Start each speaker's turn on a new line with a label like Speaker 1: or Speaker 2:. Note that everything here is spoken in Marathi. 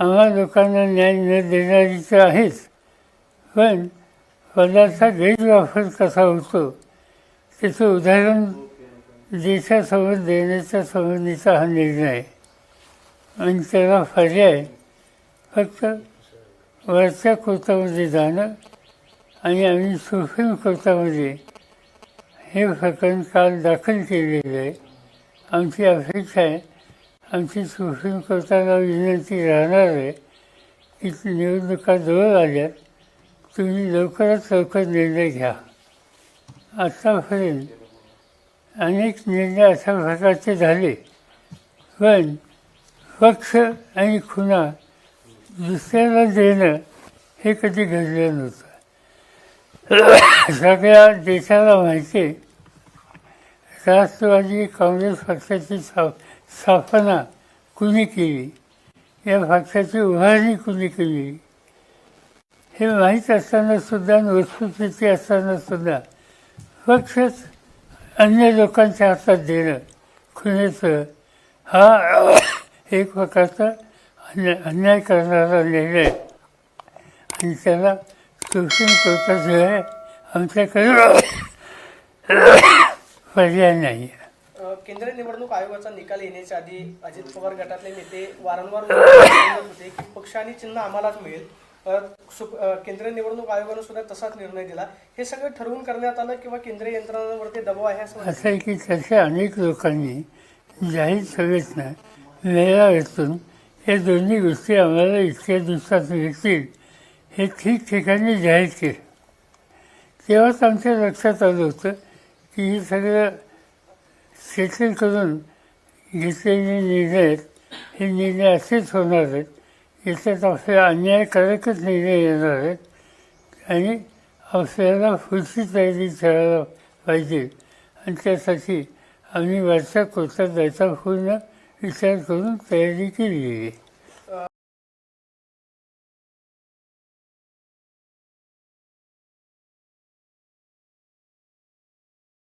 Speaker 1: आम्हा लोकांना न्याय न देणारी तर आहेच. पण पदाचा गैरवापर कसा होतो? त्याचं उदाहरण देशासमोर देण्याच्या संबंधीचा हा निर्णय. आहे आणि त्याला पर्याय फक्त वरच्या कोर्टामध्ये जाणं आणि आम्ही सुप्रीम कोर्टामध्ये हे प्रकरण काल दाखल केलेलं आहे. आमची अपेक्षा आहे आमची शोषण करताना विनंती राहणार आहे की निवडणुका जवळ आल्या तुम्ही लवकरात लवकर निर्णय घ्या. आत्तापर्यंत अनेक निर्णय अशा प्रकारचे झाले पण पक्ष आणि खुणा दुसऱ्याला देणं हे कधी घडलं नव्हतं. सगळ्या देशाला माहिती आहे राष्ट्रवादी काँग्रेस पक्षाची स्था स्थापना कुणी केली? या पक्षाची उभारणी कुणी केली? हे माहीत असताना सुद्धा वस्तुस्थिती असताना सुद्धा पक्षच अन्य लोकांच्या हातात देणं खुण्याचं हा एक प्रकारचा अन्याय अन्याय करणारा निर्णय. आणि त्याला सुप्रीम कोर्टाशिवाय आमच्याकडे पर्याय नाही. आहे
Speaker 2: केंद्रीय निवडणूक आयोगाचा निकाल येण्याच्या आधी अजित पवार गटातले नेते वारंवार होते की पक्ष आणि चिन्ह आम्हालाच मिळेल. केंद्रीय निवडणूक आयोगानं सुद्धा तसाच निर्णय दिला. हे सगळं ठरवून करण्यात आलं किंवा केंद्रीय यंत्रणांवरती दबाव आहे असं
Speaker 1: असं आहे की तसे अनेक लोकांनी जाहीर सभेतनं वेळावेतून हे दोन्ही गोष्टी आम्हाला इतक्या दिवसात मिळतील हे ठिकठिकाणी जाहीर केलं. तेव्हाच आमच्या लक्षात आलं होतं की हे सगळं शेतीकडून घेतलेले निर्णय आहेत हे निर्णय असेच होणार आहेत. याच्यात आपल्याला अन्यायकारकच निर्णय येणार आहेत. आणि आपल्याला पुढची तयारी करायला पाहिजे. आणि त्यासाठी आम्ही वरच्या कोर्टात जायचा पूर्ण विचार करून तयारी केली आहे.